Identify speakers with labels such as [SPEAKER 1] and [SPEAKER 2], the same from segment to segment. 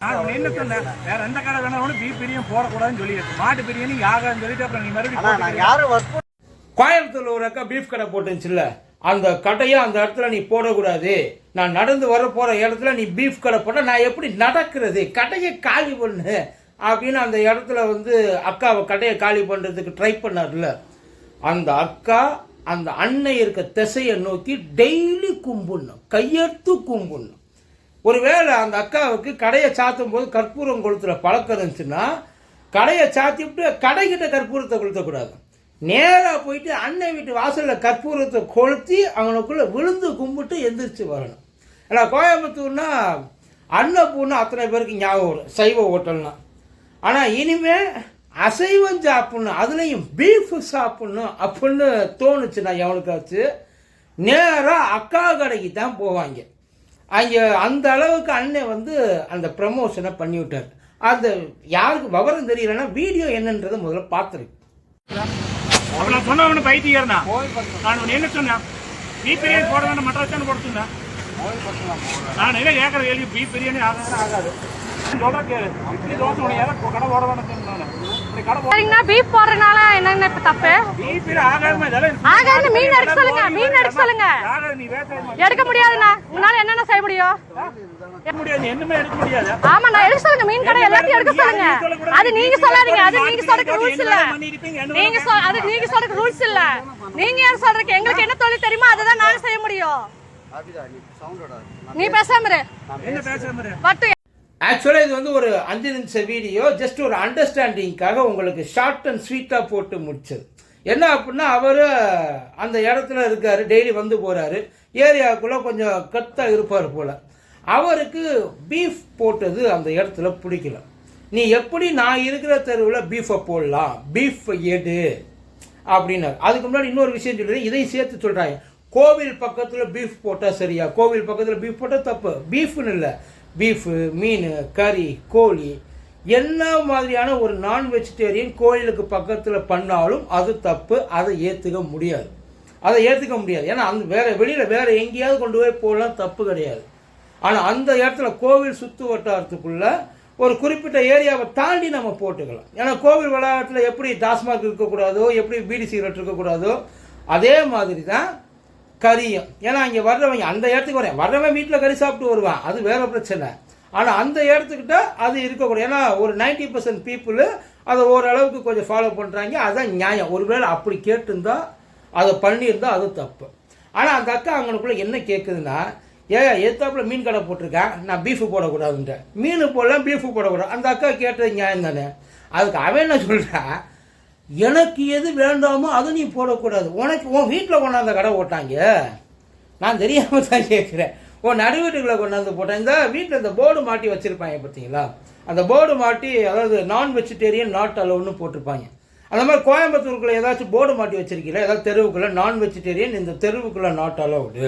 [SPEAKER 1] நான் என்ன சொன்னேன்? வேற எந்த கடை வேணாலும் பீஃப் பிரியாணி போடக்கூடாதுன்னு சொல்லியிருக்கு மாட்டு பிரியாணி ஆகாதுன்னு சொல்லிட்டு அப்புறம் நீ மறுபடியும்
[SPEAKER 2] யாரும்
[SPEAKER 3] கோயம்புத்தூர்ல ஒரு அக்கா பீஃப் கடை போட்டுச்சுல்ல அந்த கடையை அந்த இடத்துல நீ போடக்கூடாது. நான் நடந்து வர போற இடத்துல நீ பீஃப் கடை போட்டால் நான் எப்படி நடக்கிறது? கடையை காலி பண்ணு. அப்படின்னு அந்த இடத்துல வந்து அக்காவை கடையை காலி பண்ணுறதுக்கு ட்ரை பண்ணார்ல. அந்த அக்கா அந்த அன்னை இருக்க திசையை நோக்கி டெய்லி கும்பிடணும். கையெடுத்து கும்பிடணும். ஒருவேளை அந்த அக்காவுக்கு கடையை சாத்தும் போது கற்பூரம் கொளுத்துற பழக்கம் இருந்துச்சுன்னா கடையை சாத்திவிட்டு கடைக்கிட்ட கற்பூரத்தை கொளுத்தக்கூடாது நேராக போயிட்டு அண்ணன் வீட்டு வாசலில் கற்பூரத்தை கொளுத்தி அவனுக்குள்ளே விழுந்து கும்பிட்டு எந்திரிச்சு வரணும். ஏன்னா கோயம்புத்தூர்னா அன்னப்பூர்ணா அத்தனை பேருக்கு ஞாபகம் வரும் சைவ ஹோட்டல்னா. ஆனால் இனிமேல் அசைவம் சாப்பிட்ணும் அதுலேயும் பீஃப் சாப்பிட்ணும் அப்படின்னு தோணுச்சுன்னா எவனுக்காச்சு நேராக அக்கா கடைக்கு தான் போவாங்க. அங்கே அந்த அளவுக்கு அண்ணன் வந்து அந்த ப்ரமோஷனை பண்ணி விட்டார். அந்த யாருக்கு விவரம் தெரியலன்னா வீடியோ என்னன்றதை முதல்ல பார்த்துருக்கு
[SPEAKER 1] அவன் சொன்னவனு பைத்தியர்னா நான் என்ன சொன்னேன்? பிரியாணி போட வேண்டாம் மற்ற போட சொன்னேன் நான் என்ன கேட்கற கேள்வி? பீஃப் பிரியாணி ஆகாது.
[SPEAKER 4] சரிங்கண்ணா பீஃப் போடுறதுனால என்னங்கண்ணா இப்ப தப்பு? மீன் எடுக்க சொல்லுங்க, மீன் எடுக்க சொல்லுங்க. முடியாதுண்ணா. உங்களால என்னென்ன செய்ய முடியும்? சொல்லுங்க மீன் கடை எல்லாத்தையும் எடுக்க சொல்லுங்க. அது நீங்க சொல்லாதீங்க அது நீங்க சொல்றதுக்கு ரூல்ஸ் இல்ல. நீங்க அது நீங்க சொல்றதுக்கு ரூல்ஸ் இல்ல. நீங்க ஏன் சொல்றதுக்கு எங்களுக்கு என்ன தொழில் தெரியுமோ அதை தான் நாங்க செய்ய முடியும்.
[SPEAKER 2] நீ
[SPEAKER 4] பேசாம
[SPEAKER 3] ஆக்சுவலாக இது வந்து ஒரு அஞ்சு நிமிஷம் வீடியோ ஜஸ்ட் ஒரு அண்டர்ஸ்டாண்டிங்க்காக உங்களுக்கு ஷார்ட் அண்ட் ஸ்வீட்டாக போட்டு முடிச்சது. என்ன அப்படின்னா அவர் அந்த இடத்துல இருக்கார் டெய்லி வந்து போகிறாரு ஏரியாவுக்குள்ளே கொஞ்சம் கத்தாக இருப்பார் போல். அவருக்கு பீஃப் போட்டது அந்த இடத்துல பிடிக்கல. நீ எப்படி நான் இருக்கிற தெருவில் பீஃபை போடலாம்? பீஃப் எடு அப்படின்னாரு. அதுக்கு முன்னாடி இன்னொரு விஷயம் சொல்கிறேன் இதையும் சேர்த்து சொல்கிறாங்க கோவில் பக்கத்தில் பீஃப் போட்டால் சரியா? கோவில் பக்கத்தில் பீஃப் போட்டால் தப்பு. பீஃப்னு இல்லை. பீஃபு மீன் கறி கோழி என்ன மாதிரியான ஒரு நான் வெஜிடேரியன் கோயிலுக்கு பக்கத்தில் பண்ணாலும் அது தப்பு. அதை ஏற்றுக்க முடியாது. அதை ஏற்றுக்க முடியாது. ஏன்னா அந்த வேறு வெளியில் வேறு எங்கேயாவது கொண்டு போய் போடலாம் தப்பு கிடையாது. ஆனால் அந்த இடத்துல கோவில் சுற்று வட்டாரத்துக்குள்ளே ஒரு குறிப்பிட்ட ஏரியாவை தாண்டி நம்ம போட்டுக்கலாம். ஏன்னா கோவில் வளாகத்தில் எப்படி டாஸ்மாக் இருக்கக்கூடாதோ எப்படி பீடி சிகரெட் இருக்கக்கூடாதோ அதே மாதிரி தான் கறியும் ஏன்னா இங்கே வர்றவங்க அந்த இடத்துக்கு வரேன் வர்றவன் வீட்டில் கறி சாப்பிட்டு வருவான். அது வேற பிரச்சனை. ஆனால் அந்த இடத்துக்கிட்ட அது இருக்கக்கூடாது. ஏன்னா ஒரு 90% பர்சன்ட் பீப்புள் அதை ஓரளவுக்கு கொஞ்சம் ஃபாலோ பண்ணுறாங்க அதுதான் நியாயம். ஒருவேளை அப்படி கேட்டிருந்தா அதை பண்ணியிருந்தால் அது தப்பு. ஆனால் அந்த அக்கா அவங்களுக்குள்ள என்ன கேட்குதுன்னா ஏ எத்தாப்புல மீன் கடை போட்டிருக்கேன். நான் பீஃபு போடக்கூடாதுன்ற மீன் போடலாம் பீஃபு போடக்கூடாது. அந்த அக்கா கேட்டது நியாயம் தானே. அதுக்கு அவன் என்ன சொல்கிறேன் எனக்கு எது வேண்டாமோ அதை நீ போடக்கூடாது. உனக்கு உன் வீட்டில் கொண்டாந்த கடை போட்டாங்க நான் தெரியாமல் தான் கேட்குறேன் உன் நடு வீட்டுக்குள்ளே கொண்டாந்து போட்டேன் இந்த வீட்டில் இந்த போர்டு மாட்டி வச்சுருப்பாங்க பார்த்தீங்களா அந்த போர்டு மாட்டி அதாவது நான் வெஜிடேரியன் நாட் அலோன்னு போட்டிருப்பாங்க. அந்த மாதிரி கோயம்புத்தூருக்குள்ளே ஏதாச்சும் போர்டு மாட்டி வச்சிருக்கீங்களா? ஏதாவது தெருவுக்குள்ளே நான் வெஜிடேரியன் இந்த தெருவுக்குள்ளே நாட் அலோவுடு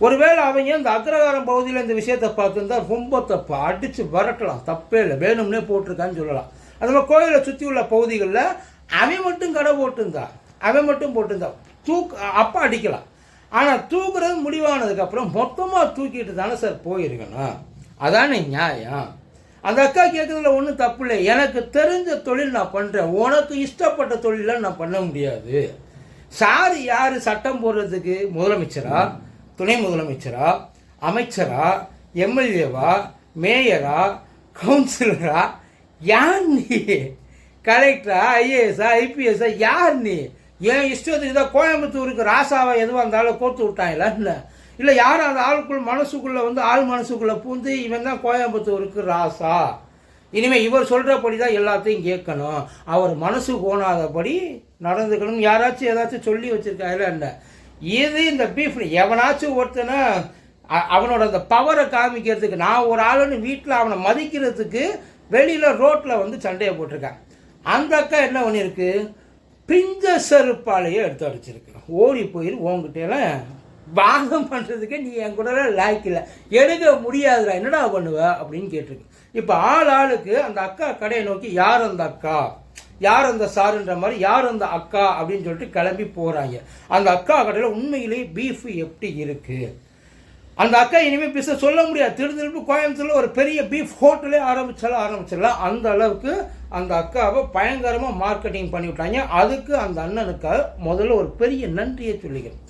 [SPEAKER 3] ஒருவேளை அவங்க இந்த அக்ரகாரம் பகுதியில் இந்த விஷயத்தை பார்த்துருந்தா ரொம்ப தப்பு அடித்து வரட்டலாம். தப்பே இல்லை. வேணும்னே போட்டிருக்கான்னு சொல்லலாம். அந்த மாதிரி கோயிலை சுற்றி உள்ள பகுதிகளில் அவன் மட்டும் கடை போட்டிருந்தான் அவன் மட்டும் போட்டிருந்தான் தூக்கு அப்போ அடிக்கலாம் ஆனால் தூக்குறது முடிவானதுக்கப்புறம் மொத்தமாக தூக்கிட்டு தானே சார் போயிருக்கணும். அதானே நியாயம். அந்த அக்கா கேட்குறதுல ஒன்றும் தப்பு இல்லை. எனக்கு தெரிஞ்ச தொழில் நான் பண்ணுறேன் உனக்கு இஷ்டப்பட்ட தொழிலை நான் பண்ண முடியாது. சார் யார்? சட்டம் போடுறதுக்கு முதலமைச்சரா? துணை முதலமைச்சரா? அமைச்சரா? எம்எல்ஏவா? மேயரா? கவுன்சிலரா? யார் நீ? கலெக்டரா ஐஏஎஸ்ஸா ஐபிஎஸ்ஸா யார் நீ? ஏன் இஷ்டத்துக்கு தான் கோயம்புத்தூருக்கு ராசாவை எதுவாக இருந்தாலும் கோர்த்து விட்டாங்களா? இல்லை. இல்லை யாரும் அந்த ஆளுக்குள் மனசுக்குள்ளே வந்து ஆள் மனசுக்குள்ளே பூந்து இவன் தான் கோயம்புத்தூருக்கு ராசா. இனிமேல் இவர் சொல்கிறபடி தான் எல்லாத்தையும் கேட்கணும். அவர் மனசு போனாதபடி நடந்துக்கணும். யாராச்சும் ஏதாச்சும் சொல்லி வச்சுருக்காங்களா என்ன? இது இந்த பீஃப் எவனாச்சும் ஒருத்தனை அவனோட அந்த பவரை காமிக்கிறதுக்கு நான் ஒரு ஆளுன்னு வீட்டில் அவனை மதிக்கிறதுக்கு வெளியில் ரோட்டில் வந்து சண்டையை போட்டிருக்கேன். அந்த அக்கா என்ன பண்ணியிருக்கு பிஞ்ச செருப்பாலையே எடுத்து அடிச்சிருக்கு. ஓடி போயிரு உங்ககிட்டலாம் பாகம் பண்ணுறதுக்கே நீ என் கூட லாய்க்கு இல்லை. எடுக்க முடியாதுடா என்னடா பண்ணுவ அப்படின்னு கேட்டிருக்கு. இப்போ ஆள் ஆளுக்கு அந்த அக்கா கடையை நோக்கி யார் அந்த அக்கா? யார் அந்த சாருன்ற மாதிரி யார் அந்த அக்கா? அப்படின்னு சொல்லிட்டு கிளம்பி போகிறாங்க அந்த அக்கா கடையில் உண்மையிலேயே பீஃப் எப்படி இருக்குது அந்த அக்கா இனிமேல் பிஸ்னஸ் சொல்ல முடியாது. திரு திருப்பி கோயம்புத்தூரில் ஒரு பெரிய பீஃப் ஹோட்டலே ஆரம்பிச்சாலும் ஆரம்பிச்சிடலாம். அந்த அளவுக்கு அந்த அக்காவை பயங்கரமாக மார்க்கெட்டிங் பண்ணி விட்டாங்க. அதுக்கு அந்த அண்ணனுக்கு முதல்ல ஒரு பெரிய நன்றியை சொல்லிக்கிறேன்.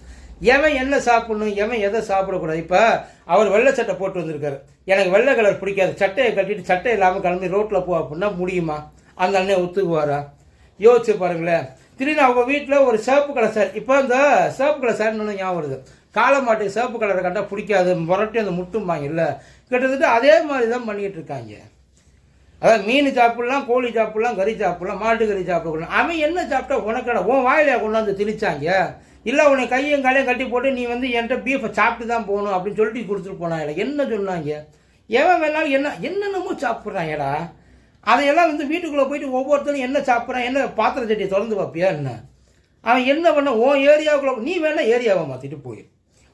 [SPEAKER 3] எவன் என்ன சாப்பிடணும் எவன் எதை சாப்பிடக்கூடாது? இப்போ அவர் வெள்ளை சட்டை போட்டு வந்திருக்காரு. எனக்கு வெள்ளை கலர் பிடிக்காது. சட்டையை கட்டிட்டு சட்டை இல்லாமல் கிளம்பி ரோட்டில் போ அப்படின்னா முடியுமா? அந்த அண்ணன் ஒத்துக்குவாரா? யோசிச்சு பாருங்களேன். திடீர்னு அவங்க வீட்டில் ஒரு சிவப்பு கலர் சார். இப்போ அந்த சிவப்பு கலர் சார்னு ஞாபகம் வருது. காலமாட்டு சிவப்பு கலரை கண்டால் பிடிக்காது. முரட்டி அந்த முட்டும்பாங்க. இல்லை. கிட்டத்தட்ட அதே மாதிரி தான் பண்ணிகிட்டு இருக்காங்க. அதாவது மீன் சாப்பிடலாம் கோழி சாப்பிடலாம் கறி சாப்பிடலாம் மாட்டு கறி சாப்பிடலாம். அவன் என்ன சாப்பிட்டா உனக்கடா? உன் வாயில கொண்டாந்து திணிச்சாங்க. இல்லை உன்னை கையும் காலையும் கட்டி போட்டு நீ வந்து என்கிட்ட பீஃபை சாப்பிட்டு தான் போகணும் அப்படின்னு சொல்லிட்டு கொடுத்துட்டு போனாங்க என்ன சொன்னாங்க? எவன் வேணாலும் என்ன என்னென்னமோ சாப்பிட்றாங்கடா. அதையெல்லாம் வந்து வீட்டுக்குள்ளே போயிட்டு ஒவ்வொருத்தரும் என்ன சாப்பிட்றான் என்ன பாத்திர சட்டியை திறந்து பார்ப்பியா என்ன? அவன் என்ன பண்ண உன் ஏரியாவுக்குள்ளே நீ வேணா ஏரியாவை மாற்றிட்டு போய்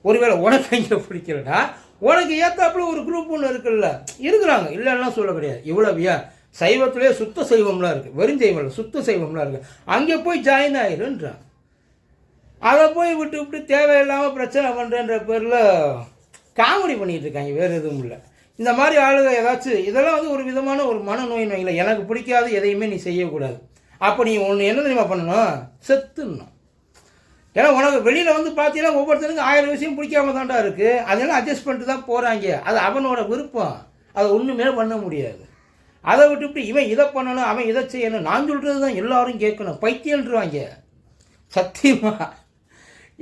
[SPEAKER 3] ஒருவேளை உனக்கு இங்கே பிடிக்கலன்னா உனக்கு ஏற்றாப்புல ஒரு குரூப் ஒன்று இருக்குல்ல இருக்கிறாங்க. இல்லைன்னா சொல்ல கிடையாது. இவ்வளவியா? சைவத்திலே சுத்த சைவம்லாம் இருக்குது வெறும் சைவம் இல்லை சுத்த சைவம்லாம் இருக்குது அங்கே போய் ஜாயின் ஆயிருன்றான். அதை போய் விட்டு விட்டு தேவையில்லாமல் பிரச்சனை பண்ணுறன்ற பேரில் காமெடி பண்ணிகிட்டு இருக்காங்க. வேறு எதுவும் இல்லை. இந்த மாதிரி ஆளுகள் ஏதாச்சும் இதெல்லாம் வந்து ஒரு விதமான ஒரு மனநோயின் வைங்கள எனக்கு பிடிக்காது எதையுமே நீ செய்யக்கூடாது. அப்போ நீ ஒன்று என்ன தெரியுமா பண்ணணும்? செத்துடணும். ஏன்னா உனக்கு வெளியில் வந்து பார்த்தீங்கன்னா ஒவ்வொருத்தருக்கும் ஆயிரம் விஷயம் பிடிக்காம தாண்டா இருக்குது அதெல்லாம் அட்ஜஸ்ட் பண்ணிட்டு தான் போகிறாங்க அது அவனோட விருப்பம். அதை ஒன்றுமே பண்ண முடியாது. அதை விட்டுவிட்டு இவன் இதை பண்ணணும் அவன் இதை செய்யணும். நான் சொல்கிறது தான் எல்லாரும் கேட்கணும். பைத்தியன்றுவாங்க சத்தியமாக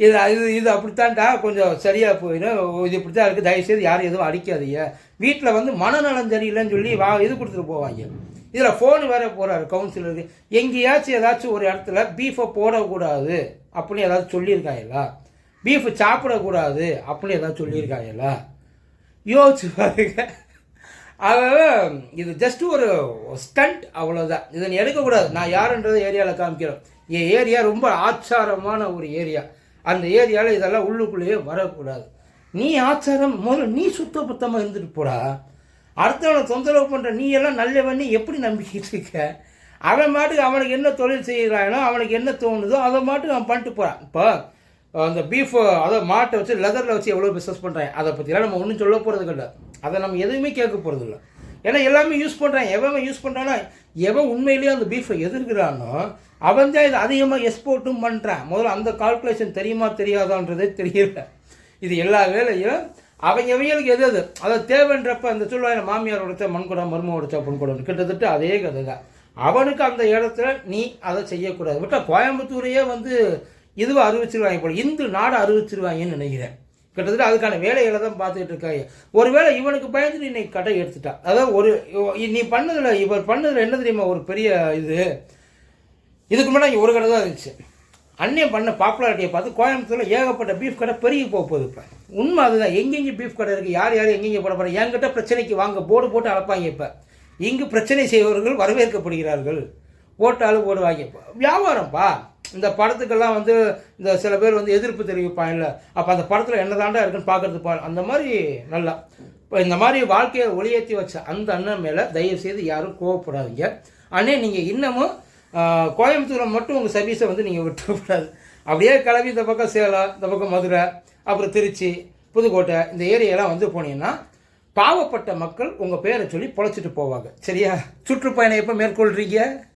[SPEAKER 3] இது இது இது அப்படித்தான்டா? கொஞ்சம் சரியாக போயிடும். இது இப்படி தான் இருக்குது தயவுசெய்து யாரும் எதுவும் அடிக்காதீங்க. வீட்டில் வந்து மனநலம் சரியில்லைன்னு சொல்லி வா இது கொடுத்துட்டு போவாங்க. இதில் ஃபோன் வேறு போகிறாரு கவுன்சிலருக்கு எங்கேயாச்சும் ஏதாச்சும் ஒரு இடத்துல பீஃபை போடக்கூடாது. அப்படின்னு ஏதாவது சொல்லியிருக்காங்களா பீஃப் சாப்பிடக்கூடாது அப்படின்னு ஏதாவது சொல்லியிருக்காங்களா யோசிச்சு பாருங்க. அவன் இது ஜஸ்ட் ஒரு ஸ்டண்ட் அவ்வளோதான் இதை நீ எடுக்கக்கூடாது. நான் யாருன்றதை ஏரியாவில் காமிக்கிறோம் என் ஏரியா ரொம்ப ஆச்சாரமான ஒரு ஏரியா அந்த ஏரியாவில் இதெல்லாம் உள்ளுக்குள்ளேயே வரக்கூடாது. நீ ஆச்சாரம் முதல்ல நீ சுத்த பத்தமாக இருந்துட்டு போடா. அடுத்தவனை தொந்தரவு பண்ணுற நீ எல்லாம் நல்லவன்னு எப்படி நம்பிக்கிட்டு இருக்க? அவன் மாட்டுக்கு அவனுக்கு என்ன தொழில் செய்கிறானோ அவனுக்கு என்ன தோணுதோ அதை மாட்டுக்கு அவன் பண்ணிட்டு போகிறான் இப்போ அந்த பீஃப் அதை மாட்டை வச்சு லெதரில் வச்சு எவ்வளோ பிஸ்னஸ் பண்ணுறாங்க அதை பற்றிலாம் நம்ம ஒன்றும் சொல்ல போகிறது கிடையாது அதை நம்ம எதுவுமே கேட்க போகிறது இல்லை. ஏன்னா எல்லாமே யூஸ் பண்ணுறான் எவன் யூஸ் பண்ணுறானா எவன் உண்மையிலேயே அந்த பீஃபை எதிர்க்கிறானோ அவன் தான் இது அதிகமாக எக்ஸ்போர்ட்டும் பண்ணுறான் முதல்ல அந்த கால்குலேஷன் தெரியுமா தெரியாதான்றதே தெரியல. இது எல்லா வேலையும் அவங்க எவைகளுக்கு எது எது? அதை தேவைன்றப்ப அந்த சொல்லுவாங்க மாமியார் உடைச்சா மண்குடம் மரும உடைச்சா பொன்குடம் கிட்டத்தட்ட அதே கதை தான் அவனுக்கு அந்த இடத்துல நீ அதை செய்யக்கூடாது. விட்டா கோயம்புத்தூரையே வந்து இதுவை அறிவிச்சிருவாங்க போல. இந்து நாடு அறிவிச்சிருவாங்கன்னு நினைக்கிறேன். கிட்டத்தட்ட அதுக்கான வேலைகளை தான் பார்த்துக்கிட்டு இருக்காங்க. ஒருவேளை இவனுக்கு பயந்து இன்னைக்கு கடை எடுத்துட்டா. அதாவது ஒரு நீ பண்ணதில் இவர் பண்ணதில் என்ன தெரியுமா? ஒரு பெரிய இது. இதுக்கு முன்னாடி ஒரு கடை தான் இருந்துச்சு. அன்னியம் பண்ண பாப்புலாரிட்டியை பார்த்து கோயம்புத்தூரில் ஏகப்பட்ட பீஃப் கடை பெருகி போக போகுது இப்போ. உண்மை அதுதான். எங்கெங்கே பீஃப் கடை இருக்குது யார் யார் எங்கெங்கே போட போகிறேன் என்கிட்ட பிரச்சனைக்கு வாங்க போர்டு போட்டு அளப்பாங்க இப்போ. இங்கு பிரச்சனை செய்பவர்கள் வரவேற்கப்படுகிறார்கள். போட்டாலும் போடுவாங்க வியாபாரம்ப்பா இந்த படத்துக்கெல்லாம் வந்து இந்த சில பேர் வந்து எதிர்ப்பு தெரிவிப்பாங்கல்ல அப்போ அந்த படத்தில் என்ன தாண்டா இருக்குன்னு பார்க்குறது அந்த மாதிரி நல்லா. இப்போ இந்த மாதிரி வாழ்க்கையை ஒளியேற்றி வச்ச அந்த அண்ணன் மேலே தயவு செய்து யாரும் கோவப்படாதீங்க. அண்ணே நீங்கள் இன்னமும் கோயம்புத்தூரை கோயம்புத்தூரில் மட்டும் உங்கள் சர்வீஸை வந்து நீங்கள் விட்டுக்கூடாது அப்படியே கிளம்பி இந்த பக்கம் சேலம் இந்த பக்கம் மதுரை அப்புறம் திருச்சி புதுக்கோட்டை இந்த ஏரியாலாம் வந்து போனீங்கன்னா பாவப்பட்ட மக்கள் உங்கள் பேரை சொல்லி பொழைச்சிட்டு போவாங்க. சரியா? சுற்றுப்பயணம் எப்போ மேற்கொள்கிறீங்க